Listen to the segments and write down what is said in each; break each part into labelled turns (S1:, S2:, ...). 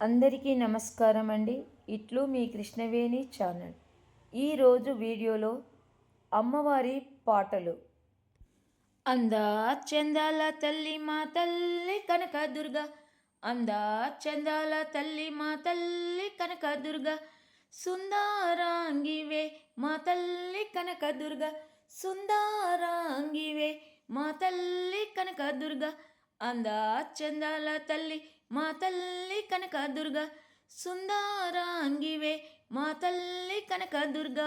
S1: అందరికీ నమస్కారం అండి. ఇట్లు మీ కృష్ణవేణి ఛానల్. ఈరోజు వీడియోలో అమ్మవారి పాటలు. అందా చందాల తల్లి మా తల్లి కనక దుర్గ అందా చందాల తల్లి మా తల్లి కనక దుర్గ సుందరాంగివే మా తల్లి కనక దుర్గ సుందరాంగివే మా తల్లి కనక దుర్గ అందా చందాల తల్లి మా తల్లి కనక దుర్గ సుందరాంగివే. మా తల్లి కనక దుర్గ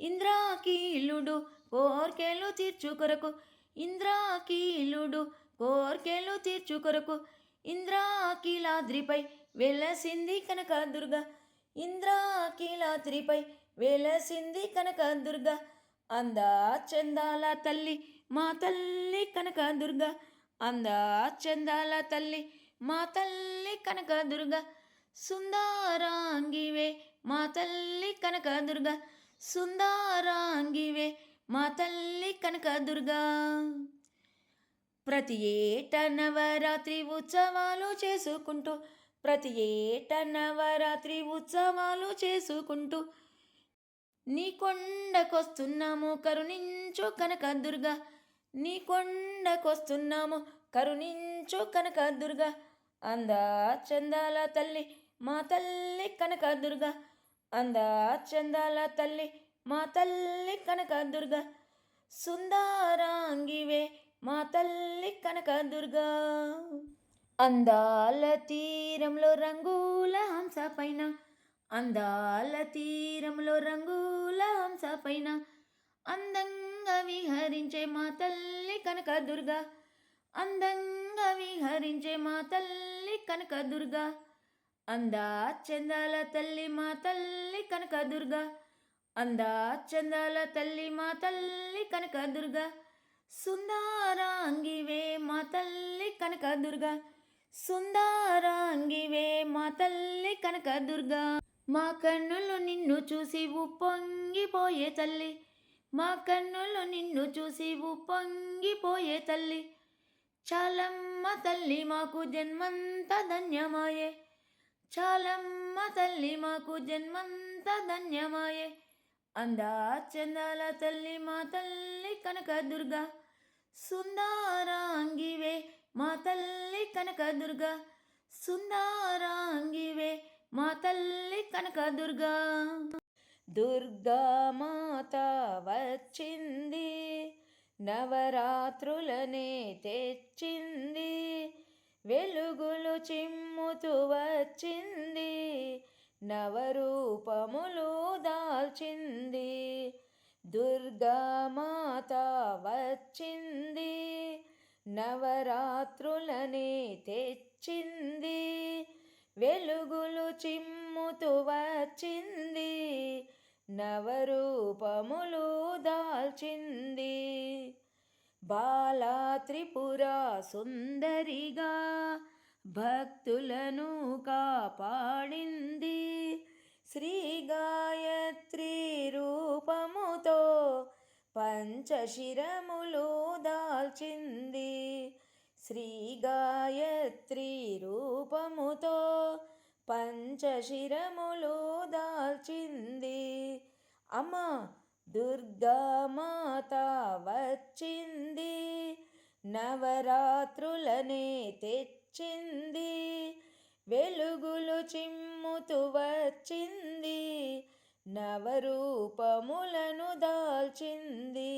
S1: ఇంద్రాకీలుడు కోర్కెలు తీర్చు కొరకు. ఇంద్రాకీలుడు కోర్కెలు తీర్చు కొరకు. ఇంద్రాకీలాద్రిపై వెలసింది కనక దుర్గ. ఇంద్రాకీలాద్రిపై వెలసింది కనక దుర్గ. అందా చందాల తల్లి మా తల్లి కనక దుర్గ. అందా చందాల తల్లి మా తల్లి కనక దుర్గ సుందరాంగివే మా తల్లి కనక దుర్గ సుందరాంగివే మా తల్లి కనక దుర్గా. ప్రతి ఏట నవరాత్రి ఉత్సవాలు చేసుకుంటూ ప్రతి ఏట నవరాత్రి ఉత్సవాలు చేసుకుంటూ నీ కొండకొస్తున్నాము కరుణించు కనక దుర్గా. నీ కొండకొస్తున్నాము కరుణించు కనక దుర్గా. అందా చందాల తల్లి మా తల్లి కనక దుర్గా. అందా చందాల తల్లి మా తల్లి కనక దుర్గా. సుందరాంగివే మా తల్లి కనక దుర్గా. అందాల తీరంలో రంగుల హంస పైన. అందాల తీరంలో రంగుల హంస పైన. అందంగా విహరించే మా తల్లి కనకదుర్గా అందంగా విహరించే మా తల్లి కనక దుర్గా. అందా చందాల తల్లి మా తల్లి కనక దుర్గా. అందా చందాల తల్లి మా తల్లి కనక దుర్గా. సుందరాంగివే మా తల్లి కనక దుర్గా. సుందరాంగివే మా తల్లి కనక దుర్గా. మా కన్నులు నిన్ను చూసి ఉప్పొంగిపోయే తల్లి. మా కన్నులు నిన్ను చూసి ఉప్పొంగిపోయే తల్లి. చాలమ్మ తల్లి మాకు జన్మంత ధన్యమాయే. చాలమ్మ తల్లి మాకు జన్మంత ధన్యమాయే. అందా చందాల తల్లి మా తల్లి కనక దుర్గా. సుందరాంగివే మా తల్లి కనక దుర్గా. సుందరాంగివే మా తల్లి కనక దుర్గా. దుర్గా మాత వచ్చింది. నవరాత్రులనే తెచ్చింది వెలుగులు చిమ్ముతూ వచ్చింది నవరూపములు దాల్చింది దుర్గామాత వచ్చింది నవరాత్రులనే తెచ్చింది వెలుగులు చిమ్ముతూ వచ్చింది నవరూపములు దాల్చింది. బాలా త్రిపుర సుందరిగా భక్తులను కాపాడింది. శ్రీ గాయత్రి రూపముతో పంచశిరములు దాల్చింది. శ్రీ గాయత్రి రూపముతో పంచశిరములు దాల్చింది. అమ్మ దుర్గామాత వచ్చింది నవరాత్రులనే తెచ్చింది వెలుగులు చిమ్ముతూ వచ్చింది నవరూపములను దాల్చింది.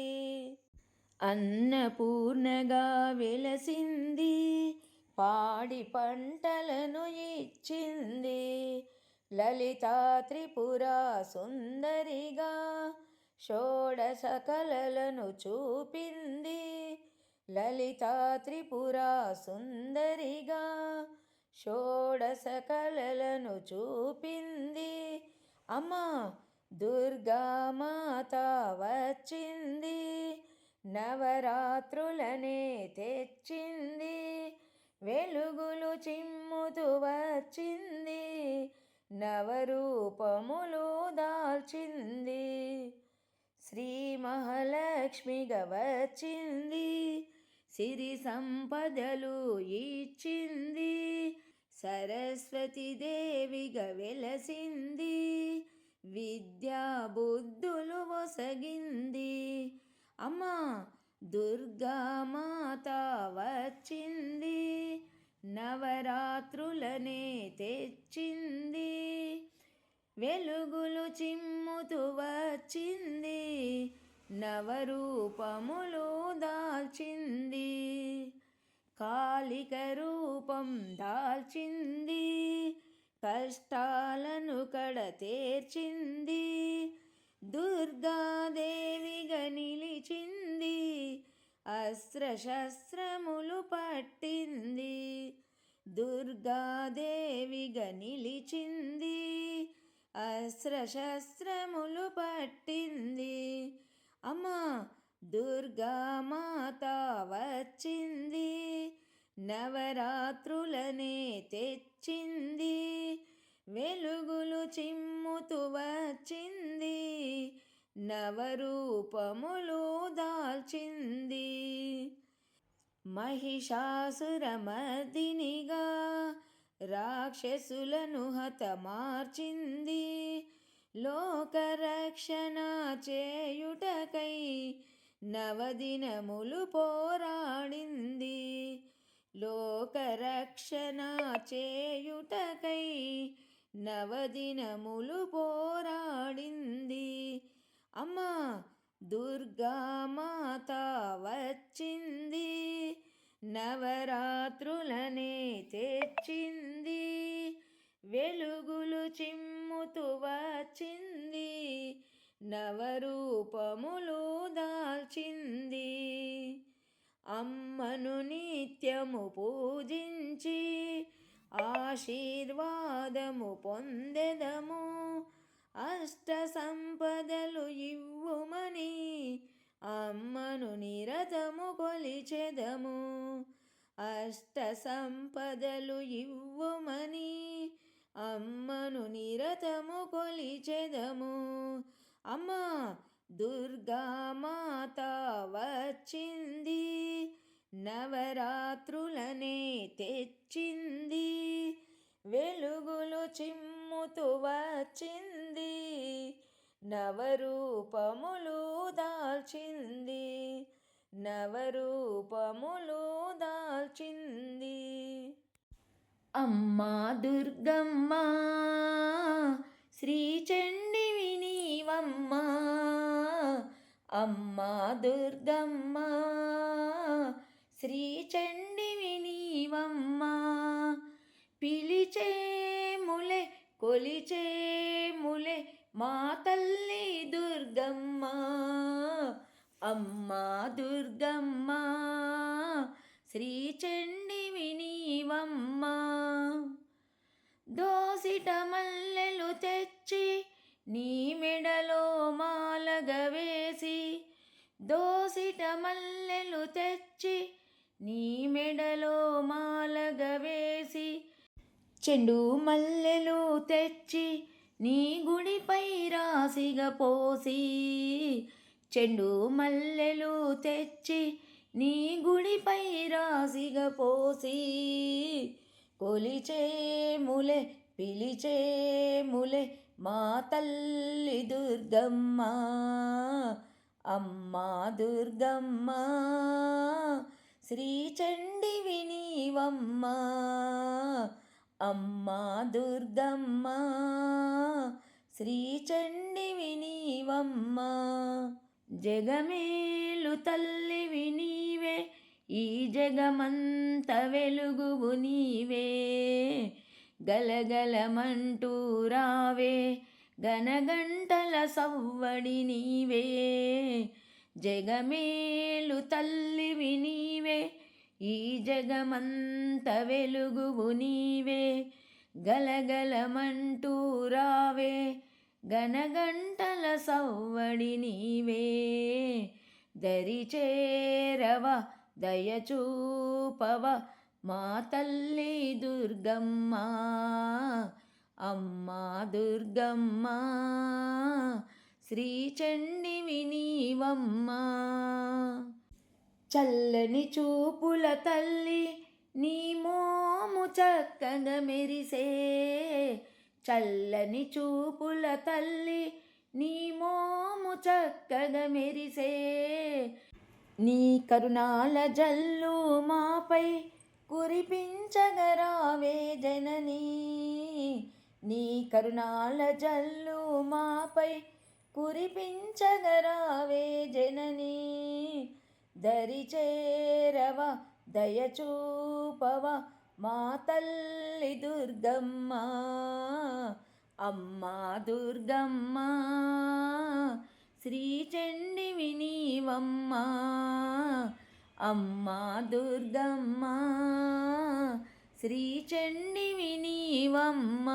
S1: అన్నపూర్ణగా వెలసింది పాడి పంటలను ఇచ్చింది లలితా త్రిపుర సుందరిగా షోడశ కలలను చూపింది లలితా త్రిపుర సుందరిగా. షోడశ కలలను చూపింది అమ్మ దుర్గామాత వచ్చింది. నవరాత్రులనే తెచ్చింది వెలుగులు చిమ్ముతూ వచ్చింది నవరూపములు దాల్చింది. శ్రీ మహాలక్ష్మిగా వచ్చింది సిరి సంపదలు ఇచ్చింది సరస్వతి దేవిగా వెలసింది విద్యా బుద్ధులు ఒసగింది. అమ్మా దుర్గామాత వచ్చింది నవరాత్రులనే తెచ్చింది. వెలుగులు చిమ్ముతూ వచ్చింది నవరూపములు దాల్చింది కాలిక రూపం దాల్చింది కష్టాలను కడతేర్చింది దుర్గాదేవిగా నిలిచింది అస్త్రశస్త్రములు పట్టింది దుర్గాదేవిగా నిలిచింది అస్త్రశస్త్రములు పట్టింది. అమ్మా దుర్గామాత వచ్చింది. నవరాత్రులనే తెచ్చింది. వెలుగులు చిమ్ముతూ వచ్చింది. నవరూపములు దాల్చింది. మహిషాసురమదినిగా రాక్షసులను హతమార్చింది. లోకరక్షణ చేయుటకై నవదినములు పోరాడింది. లోకరక్షణ చేయుటకై నవదినములు పోరాడింది. అమ్మా దుర్గామాత వచ్చింది. నవరాత్రులనే తెచ్చింది వెలుగులు చిమ్ముతూ వచ్చింది నవరూపములు దాల్చింది. అమ్మను నిత్యము పూజించి ఆశీర్వాదము పొందెదము. అష్ట సంపదలు ఇవ్వుమని అమ్మను నిరతము కొలిచెదము. అష్ట సంపదలు ఇవ్వుమని అమ్మను నిరతము కొలిచెదము. అమ్మా దుర్గామాత వచ్చింది నవరాత్రులనే తెచ్చింది వెలుగులు చిమ్ముతూ వచ్చింది నవరూపములు దాల్చింది నవరూపములు దాల్చింది. అమ్మా దుర్గమ్మ శ్రీచండి వినీవమ్మ. అమ్మా దుర్గమ్మ శ్రీచండి వినీవమ్మ. పిలిచే ములే కొలిచే ములే మా తల్లి దుర్గమ్మ. అమ్మా దుర్గమ్మ శ్రీచండి వినీవమ్మ దోసిట మల్లెలు తెచ్చి నీ మెడలో మాలగ వేసి దోసిట మల్లెలు తెచ్చి నీ మెడలో మాలగ వేసి చెండు మల్లెలు తెచ్చి నీ గుడిపై రాసిగ పోసి చెండు మల్లెలు తెచ్చి నీ గుడిపై రాసిగ పోసి కొలిచే ములే పిలిచే ములే మా తల్లి దుర్గమ్మ. అమ్మా దుర్గమ్మ శ్రీచండి వినీవమ్మ. అమ్మా దుర్గమ్మ శ్రీచండి వినీవమ్మ. జగమేలు తల్లివి నీవే ఈ జగమంత వెలుగువు నీవే. గలగలమంటూ రావే గనగంటల సవ్వడి నీవే. జగమేలు తల్లివి నీవే ఈ జగమంత వెలుగువు నీవే. గలగలమంటూ రావే గణగంటల సవ్వడి నీవే. దరిచేరవ దయచూపవ మా తల్లి దుర్గమ్మ అమ్మ దుర్గమ్మ శ్రీచండి వినీవమ్మ చల్లని చూపుల తల్లి నీ మోము చక్కగా మెరిసే. చల్లని చూపుల తల్లి నీ మోము చక్కగా మెరిసే. నీ కరుణాల జల్లు మాపై కురిపించగరావే జననీ. నీ కరుణాల జల్లు మాపై కురిపించగరావే జననీ. దరిచేరవ దయచూపవ మా తల్లి దుర్గమ్మ అమ్మా దుర్గమ్మ శ్రీ చండి వినీవమ్మ అమ్మా దుర్గమ్మ శ్రీ చండి వినీవమ్మ